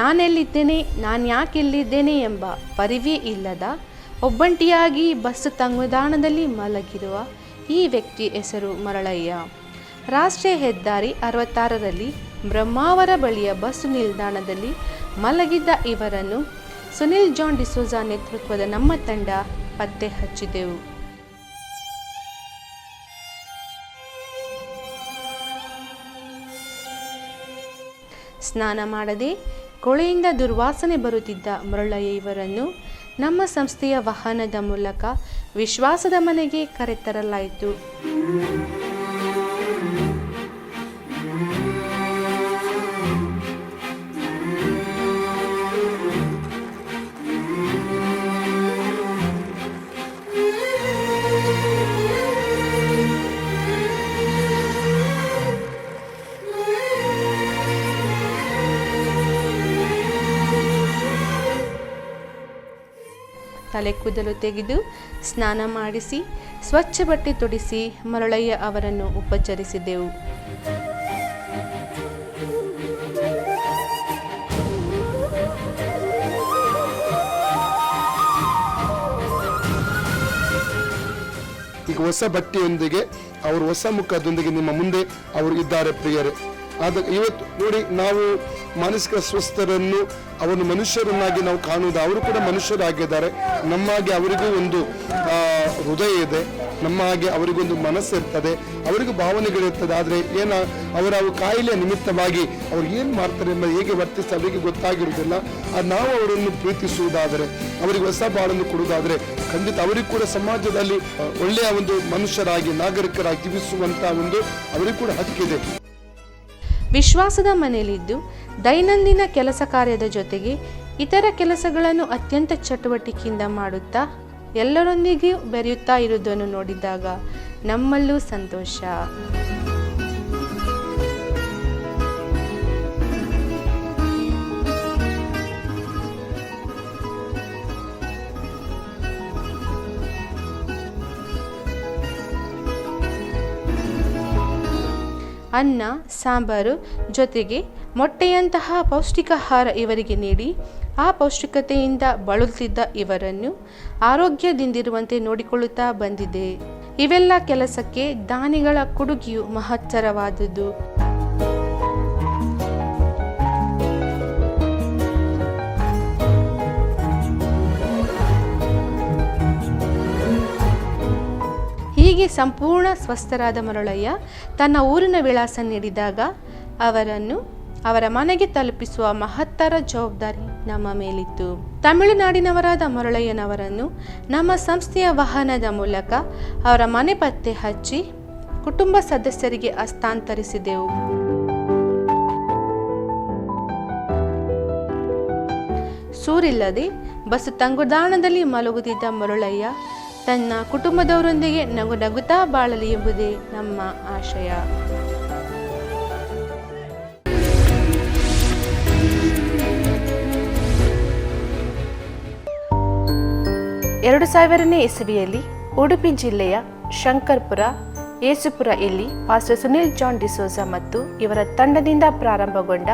ನಾನೆಲ್ಲಿದ್ದೇನೆ, ನಾನು ಯಾಕೆ ಎಲ್ಲಿದ್ದೇನೆ ಎಂಬ ಪರಿವೇ ಇಲ್ಲದ ಒಬ್ಬಂಟಿಯಾಗಿ ಬಸ್ ತಂಗುದಾಣದಲ್ಲಿ ಮಲಗಿರುವ ಈ ವ್ಯಕ್ತಿ ಹೆಸರು ಮರಳಯ್ಯ. ರಾಷ್ಟ್ರೀಯ ಹೆದ್ದಾರಿ ಅರವತ್ತಾರರಲ್ಲಿ ಬ್ರಹ್ಮಾವರ ಬಳಿಯ ಬಸ್ ನಿಲ್ದಾಣದಲ್ಲಿ ಮಲಗಿದ್ದ ಇವರನ್ನು ಸುನಿಲ್ ಜಾನ್ ಡಿಸೋಜಾ ನೇತೃತ್ವದ ನಮ್ಮ ತಂಡ ಪತ್ತೆ ಹಚ್ಚಿದೆವು. ಸ್ನಾನ ಮಾಡದೆ ಕೊಳೆಯಿಂದ ದುರ್ವಾಸನೆ ಬರುತ್ತಿದ್ದ ಮರಳಯ್ಯ ಇವರನ್ನು ನಮ್ಮ ಸಂಸ್ಥೆಯ ವಾಹನದ ಮೂಲಕ ವಿಶ್ವಾಸದ ಮನೆಗೆ ಕರೆತರಲಾಯಿತು. ತಲೆ ಕೂದಲು ತೆಗೆದು ಸ್ನಾನ ಮಾಡಿಸಿ, ಸ್ವಚ್ಛ ಬಟ್ಟೆ ತೊಡಿಸಿ ಮರಳಯ್ಯ ಅವರನ್ನು ಉಪಚರಿಸಿದೆವು. ಈಗ ಹೊಸ ಬಟ್ಟೆಯೊಂದಿಗೆ, ಅವರು ಹೊಸ ಮುಖದೊಂದಿಗೆ ನಿಮ್ಮ ಮುಂದೆ ಅವರು ಇದ್ದಾರೆ ಪ್ರಿಯರೇ. ಆದ ಇವತ್ತು ನೋಡಿ, ನಾವು ಮಾನಸಿಕ ಸ್ವಸ್ಥರನ್ನು ಅವನು ಮನುಷ್ಯರನ್ನಾಗಿ ನಾವು ಕಾಣುವುದು, ಅವರು ಕೂಡ ಮನುಷ್ಯರಾಗಿದ್ದಾರೆ. ನಮ್ಮ ಹಾಗೆ ಅವರಿಗೂ ಒಂದು ಹೃದಯ ಇದೆ. ನಮ್ಮ ಹಾಗೆ ಅವರಿಗೊಂದು ಮನಸ್ಸಿರ್ತದೆ ಅವರಿಗೂ ಭಾವನೆಗಳಿರ್ತದೆ ಆದರೆ ಏನ, ಅವರ ಅವು ಕಾಯಿಲೆಯ ನಿಮಿತ್ತವಾಗಿ ಅವ್ರು ಏನು ಮಾಡ್ತಾರೆ ಎಂಬ ಹೇಗೆ ವರ್ತಿಸ್ತಾರೆ ಅವರಿಗೆ ಗೊತ್ತಾಗಿರುವುದಿಲ್ಲ. ನಾವು ಅವರನ್ನು ಪ್ರೀತಿಸುವುದಾದರೆ, ಅವರಿಗೆ ಹೊಸ ಬಾಳನ್ನು ಕೊಡುವುದಾದರೆ, ಖಂಡಿತ ಅವರಿಗೂ ಕೂಡ ಸಮಾಜದಲ್ಲಿ ಒಳ್ಳೆಯ ಒಂದು ಮನುಷ್ಯರಾಗಿ, ನಾಗರಿಕರಾಗಿ ಜೀವಿಸುವಂತಹ ಒಂದು, ಅವರಿಗೂ ಕೂಡ ಹಕ್ಕಿದೆ. ವಿಶ್ವಾಸದ ಮನೆಯಲ್ಲಿದ್ದು ದೈನಂದಿನ ಕೆಲಸ ಕಾರ್ಯದ ಜೊತೆಗೆ ಇತರ ಕೆಲಸಗಳನ್ನು ಅತ್ಯಂತ ಚಟುವಟಿಕೆಯಿಂದ ಮಾಡುತ್ತಾ ಎಲ್ಲರೊಂದಿಗೆ ಬೆರೆಯುತ್ತಾ ಇರುವುದನ್ನು ನೋಡಿದಾಗ ನಮ್ಮಲ್ಲೂ ಸಂತೋಷ. ಅನ್ನ, ಸಾಂಬಾರು ಜೊತೆಗೆ ಮೊಟ್ಟೆಯಂತಹ ಪೌಷ್ಟಿಕಾಹಾರ ಇವರಿಗೆ ನೀಡಿ, ಆ ಪೌಷ್ಟಿಕತೆಯಿಂದ ಬಳಲುತ್ತಿದ್ದ ಇವರನ್ನು ಆರೋಗ್ಯದಿಂದಿರುವಂತೆ ನೋಡಿಕೊಳ್ಳುತ್ತಾ ಬಂದಿದೆ. ಇವೆಲ್ಲ ಕೆಲಸಕ್ಕೆ ದಾನಿಗಳ ಕೊಡುಗೆಯು ಮಹತ್ತರವಾದುದು. ಹೀಗೆ ಸಂಪೂರ್ಣ ಸ್ವಸ್ಥರಾದ ಮರಳಯ್ಯ ತನ್ನ ಊರಿನ ವಿಳಾಸ ನೀಡಿದಾಗ ಅವರನ್ನು ಅವರ ಮನೆಗೆ ತಲುಪಿಸುವ ಮಹತ್ತರ ಜವಾಬ್ದಾರಿ ನಮ್ಮ ಮೇಲಿತ್ತು. ತಮಿಳುನಾಡಿನವರಾದ ಮರಳಯ್ಯನವರನ್ನು ನಮ್ಮ ಸಂಸ್ಥೆಯ ವಾಹನದ ಮೂಲಕ ಅವರ ಮನೆ ಪತ್ತೆ ಹಚ್ಚಿ ಕುಟುಂಬ ಸದಸ್ಯರಿಗೆ ಹಸ್ತಾಂತರಿಸಿದೆವು. ಸೂರಿಲ್ಲದೆ ಬಸ್ಸು ತಂಗುದಾಣದಲ್ಲಿ ಮಲಗುತ್ತಿದ್ದ ಮರುಳಯ್ಯ ತನ್ನ ಕುಟುಂಬದವರೊಂದಿಗೆ ನಗು ನಗುತ್ತಾ ಬಾಳಲಿ ಎಂಬುದೇ ನಮ್ಮ ಆಶಯ. ಎರಡು ಸಾವಿರನೇ ಇಸವಿಯಲ್ಲಿ ಉಡುಪಿ ಜಿಲ್ಲೆಯ ಶಂಕರ್ಪುರ ಯೇಸುಪುರ ಇಲ್ಲಿ ಪಾಸ್ಟರ್ ಸುನಿಲ್ ಜಾನ್ ಡಿಸೋಜಾ ಮತ್ತು ಇವರ ತಂಡದಿಂದ ಪ್ರಾರಂಭಗೊಂಡ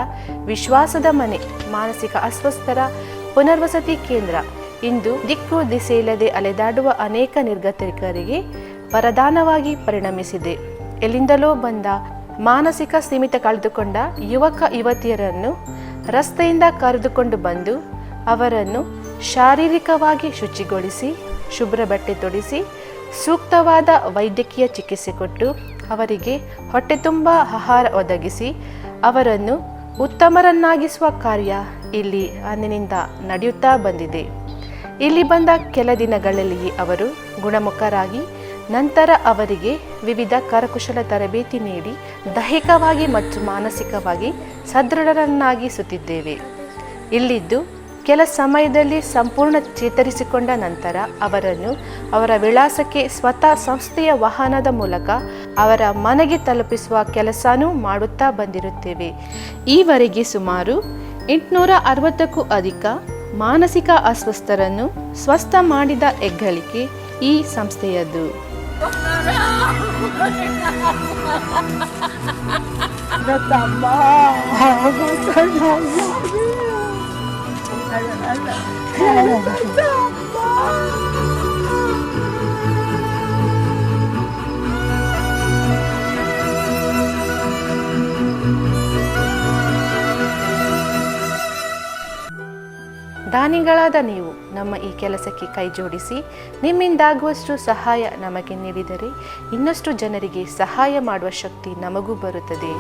ವಿಶ್ವಾಸದ ಮನೆ, ಮಾನಸಿಕ ಅಸ್ವಸ್ಥರ ಪುನರ್ವಸತಿ ಕೇಂದ್ರ. ಇಂದು ದಿಕ್ಕು ದಿಸೆಯಿಲ್ಲದೆ ಅಲೆದಾಡುವ ಅನೇಕ ನಿರ್ಗತಿಕರಿಗೆ ವರದಾನವಾಗಿ ಪರಿಣಮಿಸಿದೆ. ಎಲ್ಲಿಂದಲೋ ಬಂದ ಮಾನಸಿಕ ಸೀಮಿತ ಕಳೆದುಕೊಂಡ ಯುವಕ ಯುವತಿಯರನ್ನು ರಸ್ತೆಯಿಂದ ಕರೆದುಕೊಂಡು ಬಂದು ಅವರನ್ನು ಶಾರೀರಿಕವಾಗಿ ಶುಚಿಗೊಳಿಸಿ, ಶುಭ್ರ ಬಟ್ಟೆ ತೊಡಿಸಿ, ಸೂಕ್ತವಾದ ವೈದ್ಯಕೀಯ ಚಿಕಿತ್ಸೆ ಕೊಟ್ಟು ಅವರಿಗೆ ಹೊಟ್ಟೆ ತುಂಬ ಆಹಾರ ಒದಗಿಸಿ, ಅವರನ್ನು ಉತ್ತಮರನ್ನಾಗಿಸುವ ಕಾರ್ಯ ಇಲ್ಲಿ ಅಂದಿನಿಂದ ನಡೆಯುತ್ತಾ ಬಂದಿದೆ. ಇಲ್ಲಿ ಬಂದ ಕೆಲ ದಿನಗಳಲ್ಲಿಯೇ ಅವರು ಗುಣಮುಖರಾಗಿ, ನಂತರ ಅವರಿಗೆ ವಿವಿಧ ಕರಕುಶಲ ತರಬೇತಿ ನೀಡಿ ದೈಹಿಕವಾಗಿ ಮತ್ತು ಮಾನಸಿಕವಾಗಿ ಸದೃಢರನ್ನಾಗಿಸುತ್ತಿದ್ದೇವೆ. ಇಲ್ಲಿದ್ದು ಕೆಲ ಸಮಯದಲ್ಲಿ ಸಂಪೂರ್ಣ ಚೇತರಿಸಿಕೊಂಡ ನಂತರ ಅವರನ್ನು ಅವರ ವಿಳಾಸಕ್ಕೆ ಸ್ವತಃ ಸಂಸ್ಥೆಯ ವಾಹನದ ಮೂಲಕ ಅವರ ಮನೆಗೆ ತಲುಪಿಸುವ ಕೆಲಸನೂ ಮಾಡುತ್ತಾ ಬಂದಿರುತ್ತೇವೆ. ಈವರೆಗೆ ಸುಮಾರು ಎಂಟುನೂರ ಅರವತ್ತಕ್ಕೂ ಅಧಿಕ ಮಾನಸಿಕ ಅಸ್ವಸ್ಥರನ್ನು ಸ್ವಸ್ಥ ಮಾಡಿದ ಹೆಗ್ಗಳಿಕೆ ಈ ಸಂಸ್ಥೆಯದ್ದು. ದಾನಿಗಳಾದ ನೀವು ನಮ್ಮ ಈ ಕೆಲಸಕ್ಕೆ ಕೈ ಜೋಡಿಸಿ, ನಿಮ್ಮಿಂದಾಗುವಷ್ಟು ಸಹಾಯ ನಮಗೆ ನೀಡಿದರೆ ಇನ್ನಷ್ಟು ಜನರಿಗೆ ಸಹಾಯ ಮಾಡುವ ಶಕ್ತಿ ನಮಗೂ ಬರುತ್ತದೆ.